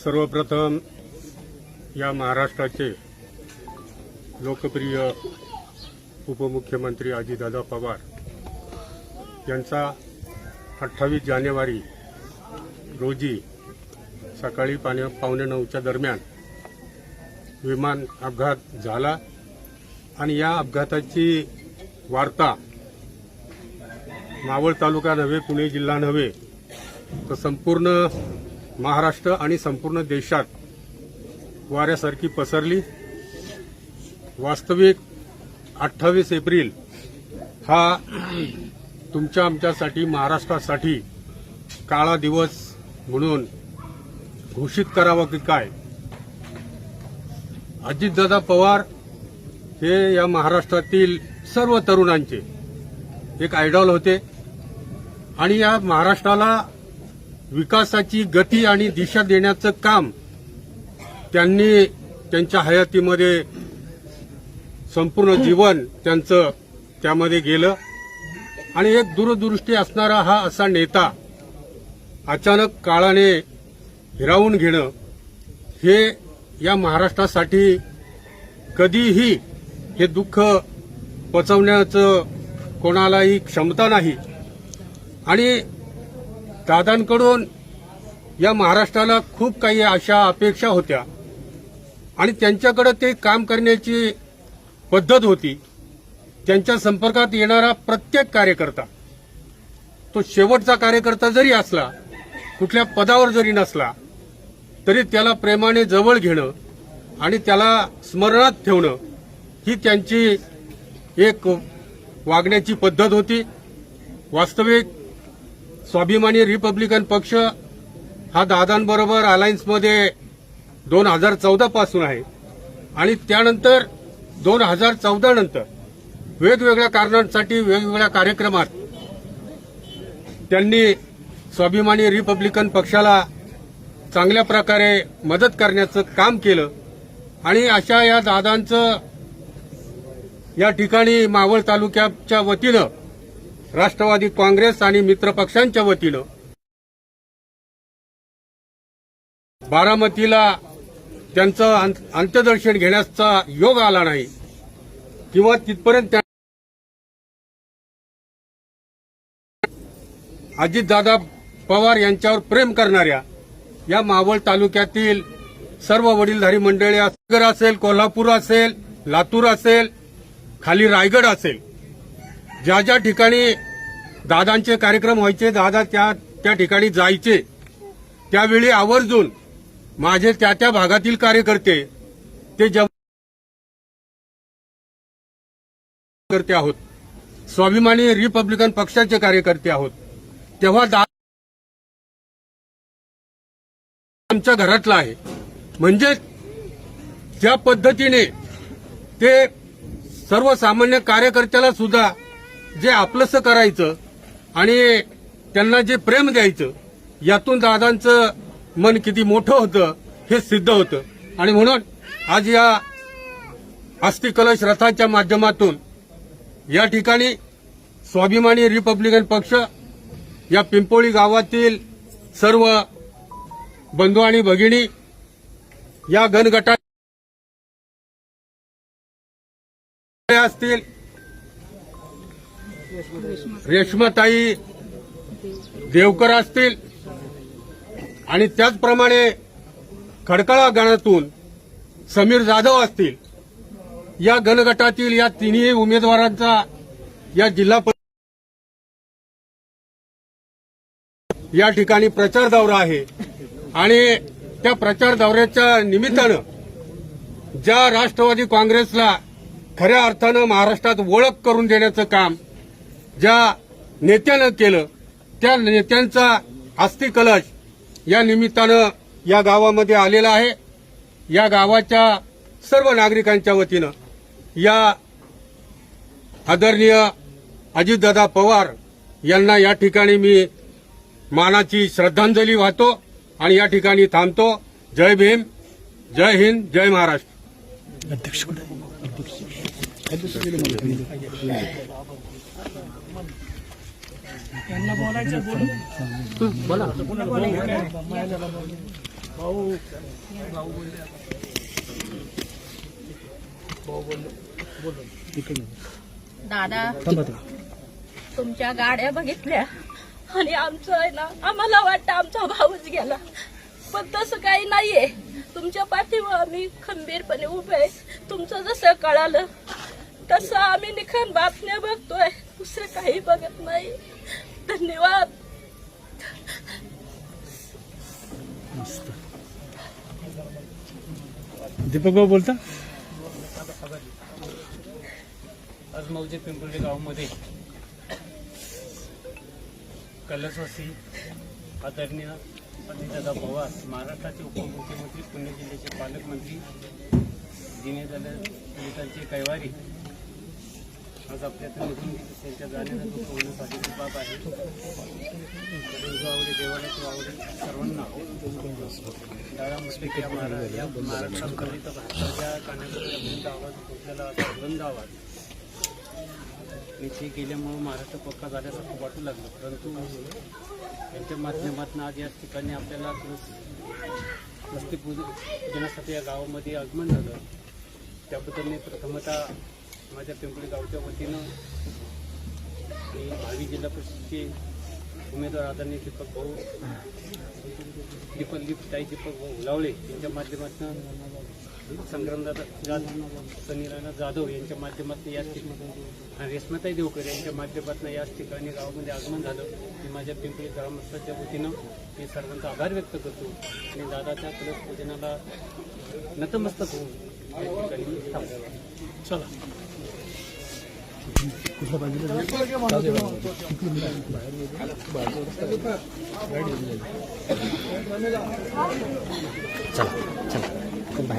सर्वप्रथम या महाराष्ट्राचे लोकप्रिय उपमुख्यमंत्री अजितदादा पवार यांचा अठ्ठावीस जानेवारी रोजी सकाळी पाण्या पावणे नऊच्या दरम्यान विमान अपघात झाला आणि या अपघाताची वार्ता मावळ तालुका नव्हे पुणे जिल्हा नव्हे तर संपूर्ण महाराष्ट्र आणि संपूर्ण देशात वाऱ्यासारखी पसरली. वास्तविक अठ्ठावीस एप्रिल हा तुमच्या आमच्यासाठी महाराष्ट्रासाठी काळा दिवस म्हणून घोषित करावा की काय? अजितदादा पवार हे या महाराष्ट्रातील सर्व तरुणांचे एक आयडॉल होते. आणि या महाराष्ट्राला विकासाची गती आणि दिशा देण्याचं काम त्यांनी त्यांच्या हयातीमध्ये संपूर्ण जीवन त्यांचं त्यामध्ये गेलं. आणि एक दूरदृष्टी असणारा हा असा नेता अचानक काळाने हिरावून घेणं हे या महाराष्ट्रासाठी कधीही हे दुःख पचवण्याचं कोणालाही क्षमता नाही. आणि दादांकडून या महाराष्ट्राला खूप काही अशा अपेक्षा होत्या. आणि त्यांच्याकडे ते काम करण्याची पद्धत होती. त्यांच्या संपर्कात येणारा प्रत्येक कार्यकर्ता तो शेवटचा कार्यकर्ता जरी असला कुठल्या पदावर जरी नसला तरी त्याला प्रेमाने जवळ घेणं आणि त्याला स्मरणात ठेवणं ही त्यांची एक वागण्याची पद्धत होती. वास्तविक स्वाभिमानी रिपब्लिकन पक्ष हा दादांबरोबर अलायन्समध्ये दोन हजार चौदा पासून आहे. आणि त्यानंतर दोन हजार चौदा नंतर वेगवेगळ्या कारणांसाठी वेगवेगळ्या कार्यक्रमात त्यांनी स्वाभिमानी रिपब्लिकन पक्षाला चांगल्या प्रकारे मदत करण्याचं काम केलं. आणि अशा या दादांचं या ठिकाणी मावळ तालुक्याच्या वतीनं राष्ट्रवादी काँग्रेस आणि मित्र पक्षांच्या वतीनं. बारामतीला त्यांचं अंत- अंत्यदर्शन घेण्याचा योग आला नाही. किंवा तिथपर्यंत त्या- अजितदादा पवार यांच्यावर प्रेम करणाऱ्या या मावळ तालुक्यातील सर्व वडीलधारी मंडळी असेल कोल्हापूर असेल लातूर असेल खाली रायगड असेल ज्या ज्या ठिकाणी दादांचे कार्यक्रम व्हायचे दादा त्या त्या ठिकाणी जायचे त्यावेळी आवर्जून माझे त्या त्या भागातील कार्यकर्ते ते जेव्हा करते आहोत स्वाभिमानी रिपब्लिकन पक्षाचे कार्यकर्ते आहोत तेव्हा दा आमच्या घरातला आहे. म्हणजे ज्या पद्धतीने ते सर्वसामान्य कार्यकर्त्याला सुद्धा जे आपलंसं करायचं आणि त्यांना जे प्रेम द्यायचं यातून दादांचं मन किती मोठं होतं हे सिद्ध होतं. आणि म्हणून आज या अस्थि कलश रथाच्या माध्यमातून या ठिकाणी स्वाभिमानी रिपब्लिकन पक्ष या पिंपोळी गावातील सर्व बंधू आणि भगिनी या गणगटा असतील. रेश्माताई देवकर असतील. आणि त्याचप्रमाणे खडकाळा गणातून समीर जाधव असतील. या गणगटातील या तिन्ही उमेदवारांचा या जिल्हा या ठिकाणी प्रचार दौरा आहे. आणि त्या प्रचार दौऱ्याच्या निमित्तानं ज्या राष्ट्रवादी काँग्रेसला खऱ्या अर्थानं महाराष्ट्रात ओळख करून देण्याचं काम ज्या नेत्यानं केलं त्या नेत्यांचा अस्थि कलश या निमित्तानं या गावामध्ये आलेला आहे. या गावाच्या सर्व नागरिकांच्या वतीनं या आदरणीय अजितदादा पवार यांना या ठिकाणी मी मानाची श्रद्धांजली वाहतो आणि या ठिकाणी थांबतो. जय भीम जय हिंद जय महाराष्ट्र. अध्यक्ष त्यांना बोलायचं बोलू बोला. दादा तुमच्या गाड्या बघितल्या आणि आमचं आहे ना आम्हाला वाटतं आमचा भाऊच गेला. पण तसं काही नाहीये. तुमच्या पाठीवर आम्ही खंबीरपणे उभे आहे. तुमचं जसं कळालं तसं आम्ही निखन बातम्या बघतोय. दुसरं काही बघत नाही. धन्यवाद. दीपक भाऊ बोलता? आज मौजे पिंपळी गावामध्ये कलशवासी आदरणीय अजितदादा पवार महाराष्ट्राचे उपमुख्यमंत्री पुणे जिल्ह्याचे पालकमंत्री दीनदयाल दलितांचे कैवारी आज आपल्यातून निघून गेले. त्यांच्या जाण्याचा दुःख होण्यासाठीची बाब आहे. गावडे देवालयाचे वावडे सर्वांना दादा मुस्लिम या महाराज या महाराष्ट्रामध्ये तर भारताच्या कानामध्ये अत्यंत आवाज पोचलेला असा बुलंद आवाज. इथे गेल्यामुळं महाराष्ट्र पक्का झाल्यासारखं वाटू लागलं. परंतु त्यांच्या माध्यमातून आज या ठिकाणी आपल्याला मस्ती पूजनासाठी या गावामध्ये आगमन झालं. त्याबद्दल मी प्रथमतः माझ्या पिंपळी गावच्या वतीनं मी भावी जिल्हा परिषदेचे उमेदवार आदरणीय दीपक भाऊ दीपक ताई दीपक भाऊ उलावळे यांच्या माध्यमातून संग्रामदादा जाधव सनीराणा जाधव यांच्या माध्यमातून याच ठिकाणी रेश्माताई देवकर यांच्या माध्यमातून याच ठिकाणी गावामध्ये आगमन झालं. मी माझ्या पिंपळी ग्रामस्थाच्या वतीनं मी सर्वांचा आभार व्यक्त करतो आणि दादाच्या कलश पूजनाला नतमस्तक होऊन या ठिकाणी थांबलो. चला. चला चल. बाहेर